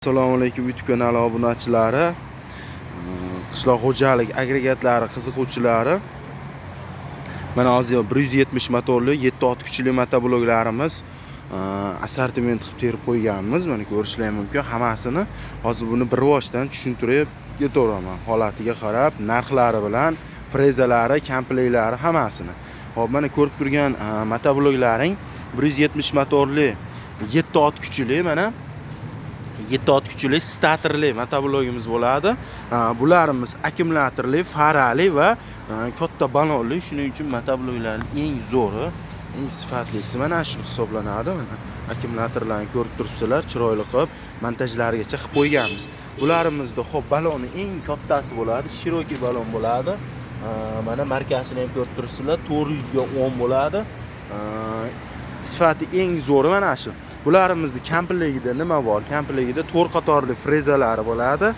assalomu alaykum youtube kanali obunachilari qishloq xo'jalik agregatlari qiziquvchilari. Mana hozir bir yuz yetmish motorli yetti ot kuchli motobloklarimiz e, assortiment qilib terib qo'yganmiz. Mana ko'rishlar mumkin. Hammasini hozir buni bir boshdan tushuntirib ketaveraman holatiga qarab narxlari bilan frezalari kompleklari hammasini. Hop mana ko'rib turgan e, motobloklaring bir yuz yetmish motorli yetti ot kuchli mana yetti ot kuchli statorli motoblogimiz bo'ladi. Bularimiz akkumulyatorli farali va katta balonli shuning uchun motobloklarning eng zo'ri eng sifatlisi. Mana shu hisoblanadi mana akkumulyatorlarni ko'rib turibsizlar chiroyli qilib montajlarigacha qilib qo'yganmiz. Bularimizni ho'p baloni eng kattasi bo'ladi shirokiy balon bo'ladi. Mana markasini ham ko'rib turibsizlar to'rt yuzga o'n bo'ladi. Sifati eng zo'ri mana shu. Bularimizni komplegida nima bor? Komplegida to'rt qatorli frezalari bo'ladi.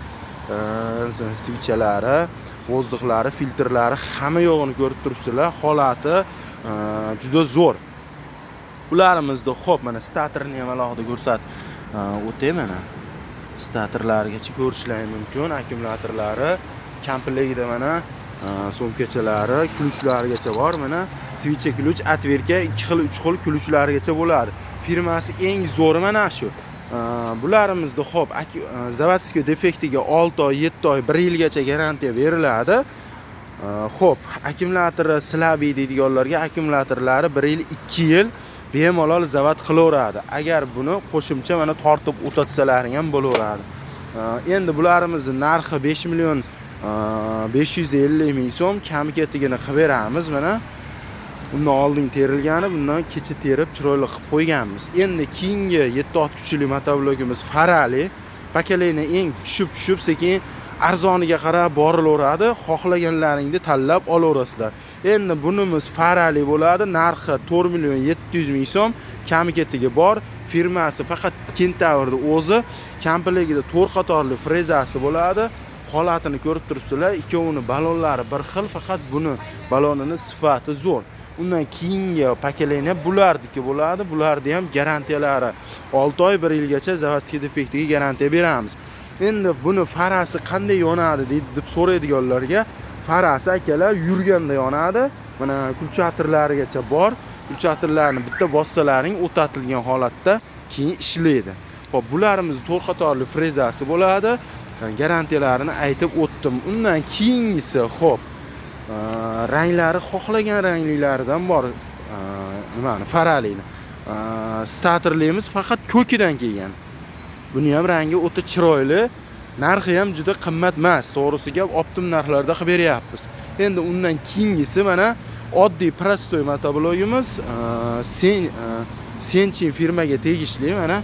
Svichalari vozduhlari filtrlari hamma yo'g'ini ko'rib turibsizlar. Holati juda zo'r. Ularimizni ho'p mana statorni ham alohida ko'rsatib o'tay mana. Statorlarigacha ko'rishlari mumkin. Akkumulyatorlari komplegida mana so'mkachalari ключlarigacha bor. Mana svicha ключ отверка ikki xil uch xil ключlarigacha bo'ladi. Firmasi eng zo'ri mana shu. Bularimizni ho'p заводской defektiga olti oy yetti oy bir yilgacha garantiya beriladi. Ho'p akkumulyatori slabiy deydiganlarga akkumulyatorlari bir yil ikki yil bemalol zavod qilaveradi. Agar buni qo'shimcha mana tortib o'tatsalaring ham bo'laveradi. Endi bularimizni narxi besh million besh yuz ellik ming so'm kami ketigini qilib beramiz mana. Undan oldin terilgani bundan kecha terib chiroyli qilib qo'yganmiz. Endi keyingi yetti ot kuchli motoblogimiz farali pokoleniya eng tushib tushib sekin arzoniga qarab borilaveradi xohlaganlaringni tanlab olaverasizlar endi bunimiz farali bo'ladi. Narxi to'rt million yetti yuz ming so'm. Kami ketigi bor. Firmasi faqat kentavrni o'zi. Komplegida to'rt qatorli frezasi bo'ladi. Holatini ko'rib turibsizlar. Ikkovini balonlari bir xil faqat buni balonini sifati zo'r. Undan keyingi pokoleniya bularniki bo'ladi. Bularni ham garantiyalari olti oy bir yilgacha заводский defektiga garantiya beramiz. Endi buni farasi qanday yonadi deb so'raydiganlarga farasi akalar yurganda yonadi. Mana kulchatorlarigacha bor. Kulchatorlarni bitta bossalaring o'tatilgan holatda keyin ishlaydi. Ho'p bularimizni to'rt qatorli frezasi bo'ladi. Garantiyalarini aytib o'tdim. Undan keyingisi ho'p Э, ranglari xohlagan ranglilaridan bor э, nimani faralini. Э, Statorlimiz faqat ko'kidan kelgan. Buni ham rangi o'ta chiroyli narxi ham juda qimmat emas. To'g'risi gap optim narxlarda qilib beryapmiz. Endi undan keyingisi mana oddiy prostoy motoblogimiz sen senchin firmaga tegishli mana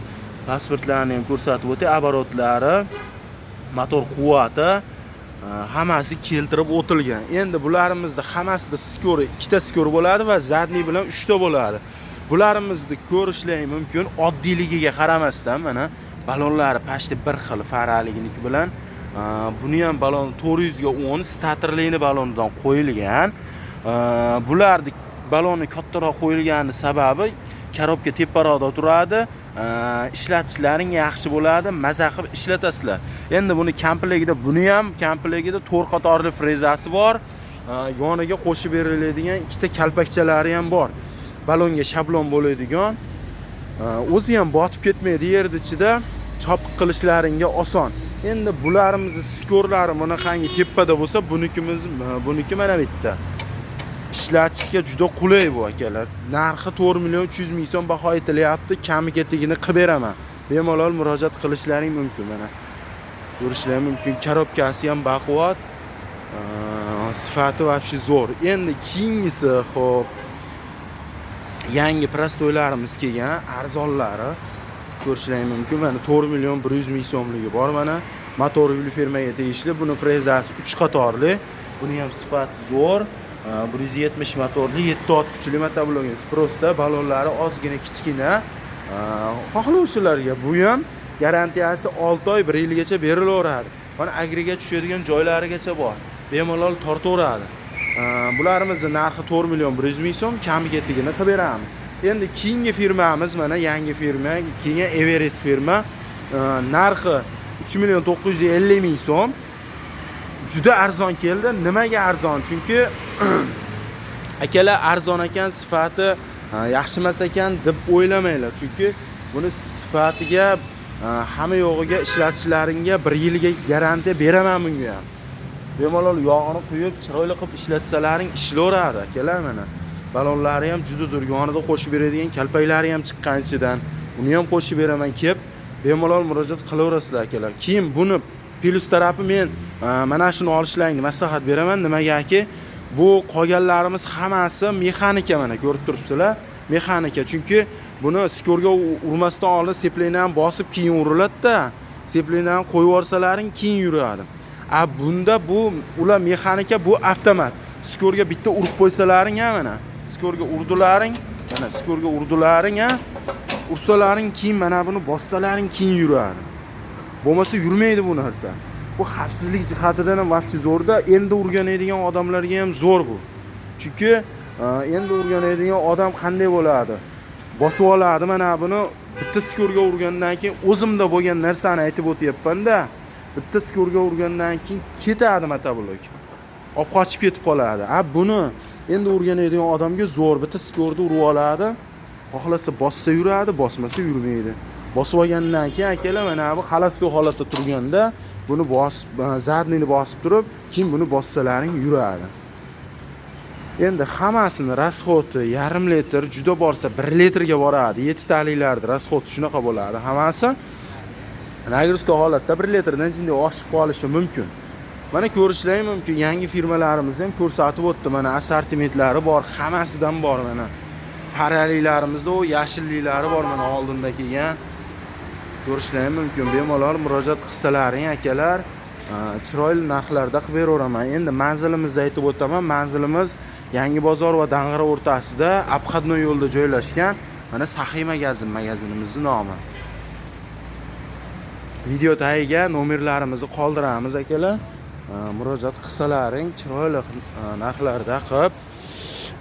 pasportlarini ham ko'rsatib o'tay оборотлari motor quvvati hammasi keltirib o'tilgan. Endi bularimizni hammasida skori ikkita skor bo'ladi va zadniy bilan uchta bo'ladi. Bularimizni ko'rishlari mumkin oddiyligiga qaramasdan mana balonlari почти bir xil faraliginiki bilan buni ham balon to'rt yuzga o'n statorlini balonidan qo'yilgan. Bularni baloni kattaroq qo'yilgani sababi korobka teparoqda turadi. Ishlatishlaring yaxshi bo'ladi maza qilib ishlatasizlar. Endi buni komplegida buni ham komplegida to'rt qatorli frezasi bor. Yoniga qo'shib beriladigan ikkita kalpakchalari ham bor. Balonga shablon bo'ladigan. O'zi ham botib ketmaydi yerni ichida chopiq qilishlaringga oson. Endi bularimizni skorlari bunaqangi tepada bo'lsa bunikimiz e, buniki mana bu yerda ishlatishga juda qulay bu akalar. Narxi to'rt million uch yuz ming so'm baho aytilyapti kami ketigini qilib beraman. Bemalol murojaat qilishlaring mumkin mana. Ko'rishlaring mumkin. Korobkasi ham baquvvat. Sifati вообще zo'r. Endi keyingisi ho'p yangi prostoylarimiz kelgan arzonlari. Ko'rishlaring mumkin. Mana to'rt million bir yuz ming so'mligi bor mana. Motor yulfermaga tegishli. Buni frezasi uch qatorli. Buni ham sifati zo'r. bir yuz yetmish motorli yetti ot kuchli motoblogin sprosda ballonlari ozgina kichkina. Xohlovchilarga bu ham garantiyasi olti oy bir yilgacha berilaveradi. Mana agriga tushadigan joylarigacha bor. Bemalol tortaveradi. Bularimizni narxi to'rt million bir yuz ming so'm kami ketdigini qilib beramiz. Endi keyingi firmamiz mana yangi firma keyin everest firma. Narxi uch million to'qqiz yuz ellik ming so'm. Juda arzon keldi. Nimaga arzon? Chunki akalar arzon ekan sifati yaxshi emas ekan deb o'ylamanglar. Chunki buni sifatiga hamma yo'g'iga ishlatishlaringga bir yilga garantiya beraman bunga ham. Bemalol yog'ini quyib chiroyli qilib ishlatsalaring ishlayveradi akalar mana. Balonlari ham juda zo'r yonida qo'shib beradigan kalpaklari ham chiqqan ichidan. Uni ham qo'shib beraman kelib bemalol murojaat qilaverasizlar akalar. Keyin buni plyus tarafi men mana shuni olishlaringni maslahat beraman. Nimagaki? Bu qolganlarimiz hammasi mexanika mana ko'rib turibsizlar. Mexanika chunki buni skorga urmasdan oldin sepleniyani ham bosib keyin uriladida sepleniyani qo'yib yuborsalaring keyin yuradi. A bunda bu ular mexanika bu avtomat. Skorga bitta urib qo'ysalaring ha mana. Skorga urdilaring mana skorga urdilaring ha. Ursalaring keyin mana buni bossalaring keyin yuradi. Bo'lmasa yurmaydi bu narsa bu xavfsizlik jihatidan ham вообще zo'rda endi o'rganadigan odamlarga ham zo'r bu chunki e, endi o'rganadigan odam qanday bo'ladi bosib oladi mana buni bitta skorga urgandan keyin o'zimda bo'lgan narsani aytib o'tyapmanda bitta skorga urgandan keyin ketadi motoblok olib qochib ketib qoladi a buni endi o'rganadigan odamga zo'r bitta skorni urib oladi xohlasa bossa yuradi bosmasa yurmaydi bosib olgandan keyin akalar mana bu xolostok holatda turganda buni bosib e, zadniyni bosib turib keyin buni bossalaring yuradi. Endi hammasini расходi yarim litr juda borsa bir litrga boradi yettitaliklarni расход shunaqa bo'ladi. Hammasi nagrizka holatda bir litrdan jinday oshib qolishi mumkin. Mana ko'rishlaring mumkin yangi firmalarimiz ham ko'rsatib o'tdi mana assortimentlari bor hammasidan bor mana. Paraliklarimizda u yashilliklari bor mana oldinda kelgan ko'rishlari mumkin. Bemalol murojaat qilsalaring akalar. Chiroyli narxlarda qilib beraveraman. Endi manzilimizni aytib o'taman. Manzilimiz yangi bozor va dang'ara o'rtasida обходной yo'lda joylashgan mana saxiy magazin magazinimizni nomi. Video tagiga nomerlarimizni qoldiramiz akalar. Murojaat qilsalaring chiroyli narxlarda qilib.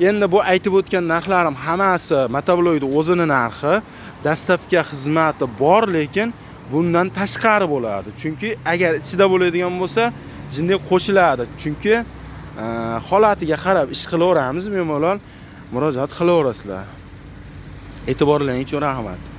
Endi bu aytib o'tgan narxlarim hammasi motabloyni o'zini narxi. Dastavka xizmati bor lekin bundan tashqari bo'ladi. Chunki agar ichida bo'ladigan bo'lsa jindak qo'shiladi. Chunki e, holatiga qarab ish qilaveramiz bemalol murojaat qilaverasizlar. E'tiborlaring uchun rahmat